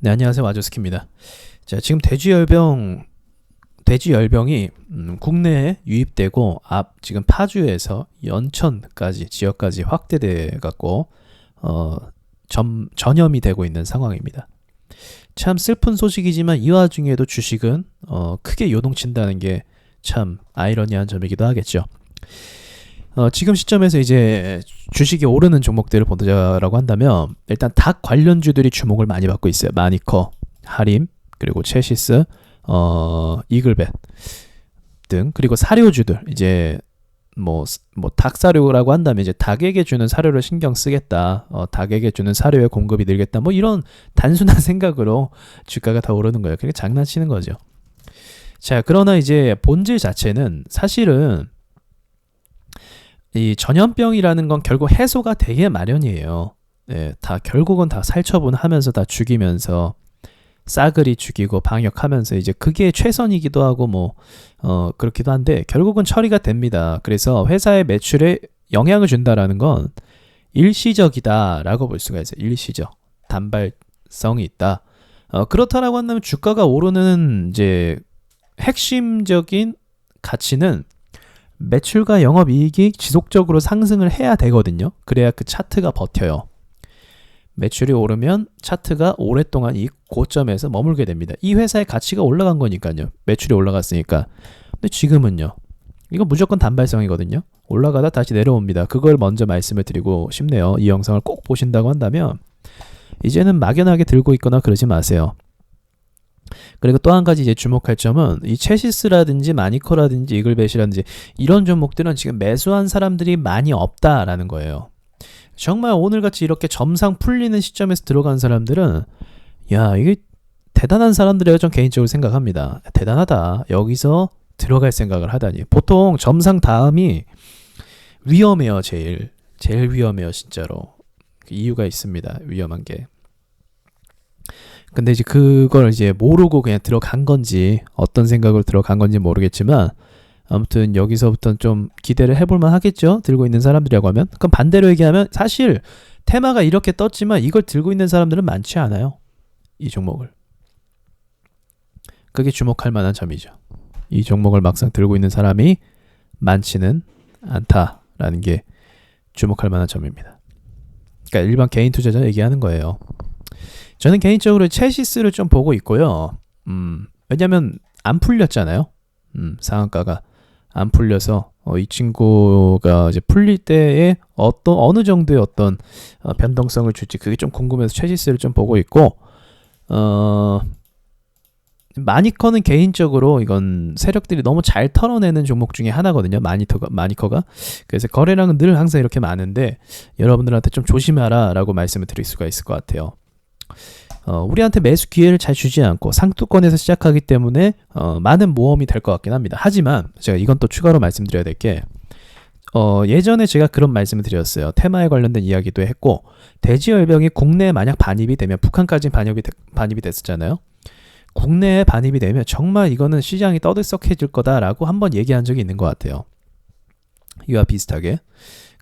네, 안녕하세요. 와조스키입니다. 자, 지금 돼지열병 돼지열병이 음, 국내에 유입되고 앞 지금 파주에서 연천까지 지역까지 확대돼 갖고 어, 점, 전염이 되고 있는 상황입니다. 참 슬픈 소식이지만 이 와중에도 주식은 어, 크게 요동친다는 게 참 아이러니한 점이기도 하겠죠. 어, 지금 시점에서 이제 주식이 오르는 종목들을 보자라고 한다면 일단 닭 관련주들이 주목을 많이 받고 있어요. 마니커, 하림, 그리고 체시스, 어, 이글벳 등 그리고 사료주들 이제 뭐 뭐 닭사료라고 한다면 이제 닭에게 주는 사료를 신경 쓰겠다. 어, 닭에게 주는 사료의 공급이 늘겠다. 뭐 이런 단순한 생각으로 주가가 더 오르는 거예요. 그러니까 장난치는 거죠. 자, 그러나 이제 본질 자체는 사실은 이 전염병이라는 건 결국 해소가 되게 마련이에요. 네, 다 결국은 다 살처분하면서 다 죽이면서 싸그리 죽이고 방역하면서 이제 그게 최선이기도 하고 뭐 어 그렇기도 한데 결국은 처리가 됩니다. 그래서 회사의 매출에 영향을 준다라는 건 일시적이다라고 볼 수가 있어요. 일시적 단발성이 있다. 어 그렇다라고 한다면 주가가 오르는 이제 핵심적인 가치는 매출과 영업이익이 지속적으로 상승을 해야 되거든요. 그래야 그 차트가 버텨요. 매출이 오르면 차트가 오랫동안 이 고점에서 머물게 됩니다. 이 회사의 가치가 올라간 거니까요. 매출이 올라갔으니까. 근데 지금은요. 이거 무조건 단발성이거든요. 올라가다 다시 내려옵니다. 그걸 먼저 말씀을 드리고 싶네요. 이 영상을 꼭 보신다고 한다면 이제는 막연하게 들고 있거나 그러지 마세요. 그리고 또 한 가지 이제 주목할 점은 이 체시스라든지 마니커라든지 이글벳이라든지 이런 종목들은 지금 매수한 사람들이 많이 없다라는 거예요. 정말 오늘같이 이렇게 점상 풀리는 시점에서 들어간 사람들은 야 이게 대단한 사람들이라고 좀 개인적으로 생각합니다. 대단하다. 여기서 들어갈 생각을 하다니. 보통 점상 다음이 위험해요, 제일. 제일 위험해요, 진짜로. 이유가 있습니다. 위험한 게. 근데 이제 그걸 이제 모르고 그냥 들어간 건지 어떤 생각으로 들어간 건지 모르겠지만 아무튼 여기서부터는 좀 기대를 해볼만 하겠죠. 들고 있는 사람들이라고 하면. 그럼 반대로 얘기하면 사실 테마가 이렇게 떴지만 이걸 들고 있는 사람들은 많지 않아요. 이 종목을. 그게 주목할 만한 점이죠. 이 종목을 막상 들고 있는 사람이 많지는 않다라는 게 주목할 만한 점입니다. 그러니까 일반 개인 투자자 얘기하는 거예요. 저는 개인적으로 체시스를 좀 보고 있고요. 음, 왜냐면 안 풀렸잖아요. 음, 상한가가 안 풀려서 어, 이 친구가 이제 풀릴 때에 어떤 어느 정도의 어떤 어, 변동성을 줄지 그게 좀 궁금해서 체시스를 좀 보고 있고 어 마니커는 개인적으로 이건 세력들이 너무 잘 털어내는 종목 중에 하나거든요. 마니터가 마니커가 그래서 거래량은 늘 항상 이렇게 많은데 여러분들한테 좀 조심하라라고 말씀을 드릴 수가 있을 것 같아요. 어, 우리한테 매수 기회를 잘 주지 않고 상투권에서 시작하기 때문에 어, 많은 모험이 될 것 같긴 합니다. 하지만 제가 이건 또 추가로 말씀드려야 될게 어, 예전에 제가 그런 말씀을 드렸어요. 테마에 관련된 이야기도 했고 돼지열병이 국내에 만약 반입이 되면 북한까지 반입이, 반입이 됐었잖아요. 국내에 반입이 되면 정말 이거는 시장이 떠들썩해질 거다라고 한번 얘기한 적이 있는 것 같아요. 이와 비슷하게.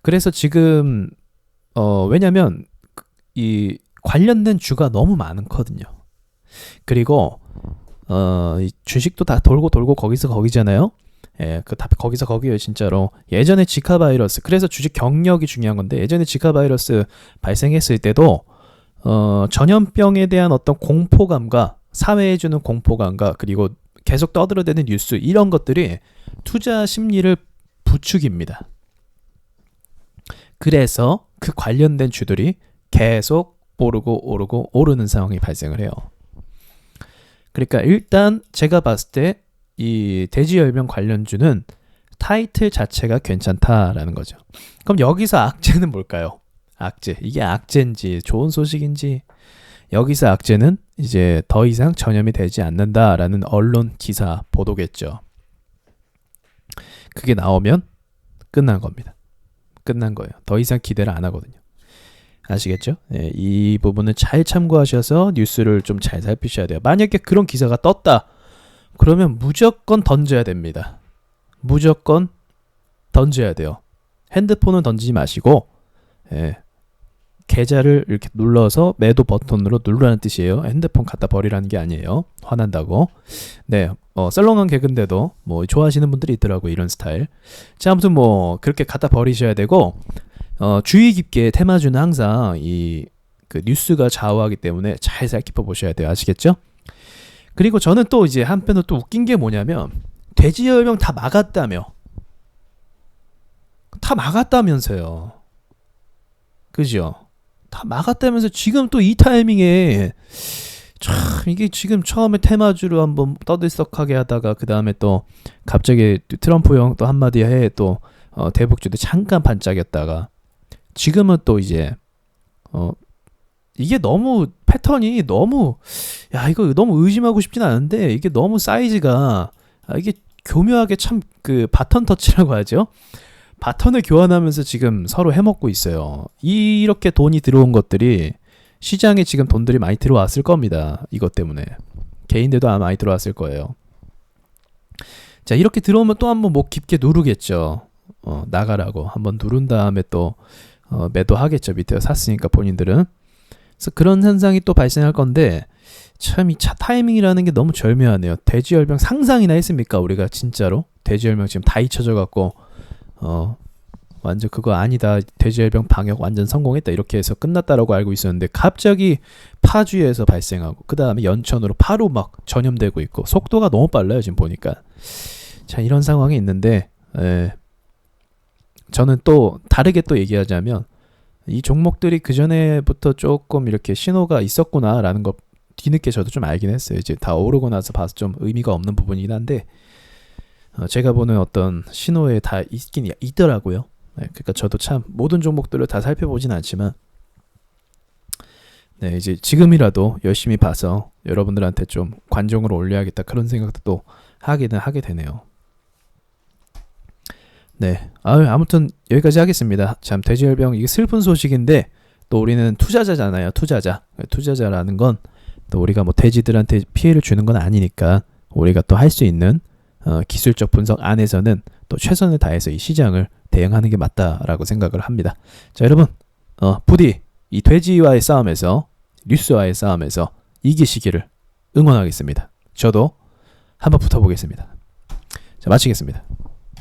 그래서 지금 어, 왜냐면 이 관련된 주가 너무 많거든요. 그리고 어, 주식도 다 돌고 돌고 거기서 거기잖아요. 예, 그다 거기서 거기에요, 진짜로. 예전에 지카 바이러스. 그래서 주식 경력이 중요한 건데 예전에 지카 바이러스 발생했을 때도 어, 전염병에 대한 어떤 공포감과 사회에 주는 공포감과 그리고 계속 떠들어대는 뉴스 이런 것들이 투자 심리를 부추깁니다. 그래서 그 관련된 주들이 계속 오르고 오르고 오르는 상황이 발생을 해요. 그러니까 일단 제가 봤을 때이 돼지열병 관련주는 타이틀 자체가 괜찮다라는 거죠. 그럼 여기서 악재는 뭘까요? 악재. 이게 악재인지 좋은 소식인지 여기서 악재는 이제 더 이상 전염이 되지 않는다라는 언론 기사 보도겠죠. 그게 나오면 끝난 겁니다. 끝난 거예요. 더 이상 기대를 안 하거든요. 아시겠죠? 네, 이 부분은 잘 참고하셔서 뉴스를 좀 잘 살피셔야 돼요. 만약에 그런 기사가 떴다. 그러면 무조건 던져야 됩니다. 무조건 던져야 돼요. 핸드폰은 던지지 마시고 예, 계좌를 이렇게 눌러서 매도 버튼으로 누르라는 뜻이에요. 핸드폰 갖다 버리라는 게 아니에요. 화난다고. 네, 어, 썰렁한 개그인데도 뭐 좋아하시는 분들이 있더라고 이런 스타일. 자, 아무튼 뭐 그렇게 갖다 버리셔야 되고 어, 주의 깊게 테마주는 항상 이 그 뉴스가 좌우하기 때문에 잘 살펴 보셔야 돼요. 아시겠죠? 그리고 저는 또 이제 한편으로 또 웃긴 게 뭐냐면 돼지 열병 다 막았다며. 다 막았다면서요. 그죠? 다 막았다면서 지금 또 이 타이밍에 참 이게 지금 처음에 테마주로 한번 떠들썩하게 하다가 그 다음에 또 갑자기 트럼프 형 또 한마디 해또 어, 대북주도 잠깐 반짝였다가 지금은 또 이제 어 이게 너무 패턴이 너무 야 이거 너무 의심하고 싶진 않은데 이게 너무 사이즈가 아, 이게 교묘하게 참 그 바턴 터치라고 하죠. 바턴을 교환하면서 지금 서로 해먹고 있어요. 이렇게 돈이 들어온 것들이 시장에 지금 돈들이 많이 들어왔을 겁니다. 이것 때문에 개인들도 아마 많이 들어왔을 거예요. 자 이렇게 들어오면 또 한번 목 깊게 누르겠죠. 어, 나가라고 한번 누른 다음에 또 어, 매도하겠죠. 밑에 샀으니까 본인들은. 그래서 그런 현상이 또 발생할 건데 참 이 차 타이밍이라는 게 너무 절묘하네요. 돼지열병 상상이나 했습니까? 우리가 진짜로 돼지열병 지금 다 잊혀져 갖고 어 완전 그거 아니다. 돼지열병 방역 완전 성공했다. 이렇게 해서 끝났다라고 알고 있었는데 갑자기 파주에서 발생하고 그 다음에 연천으로 바로 막 전염되고 있고 속도가 너무 빨라요. 지금 보니까 자 이런 상황이 있는데 에, 저는 또 다르게 또 얘기하자면 이 종목들이 그 전에부터 조금 이렇게 신호가 있었구나라는 거 뒤늦게 저도 좀 알긴 했어요. 이제 다 오르고 나서 봐서 좀 의미가 없는 부분이긴 한데 어, 제가 보는 어떤 신호에 다 있긴 있더라고요. 네, 그러니까 저도 참 모든 종목들을 다 살펴보진 않지만 네 이제 지금이라도 열심히 봐서 여러분들한테 좀 관종으로 올려야겠다 그런 생각도 또 하기는 하게 되네요. 네, 아유, 아무튼 여기까지 하겠습니다. 참 돼지열병 이게 슬픈 소식인데 또 우리는 투자자잖아요. 투자자. 투자자라는 건 또 우리가 뭐 돼지들한테 피해를 주는 건 아니니까 우리가 또 할 수 있는 어, 기술적 분석 안에서는 또 최선을 다해서 이 시장을 대응하는 게 맞다라고 생각을 합니다. 자, 여러분, 어, 부디 이 돼지와의 싸움에서 뉴스와의 싸움에서 이기시기를 응원하겠습니다. 저도 한번 붙어보겠습니다. 자, 마치겠습니다.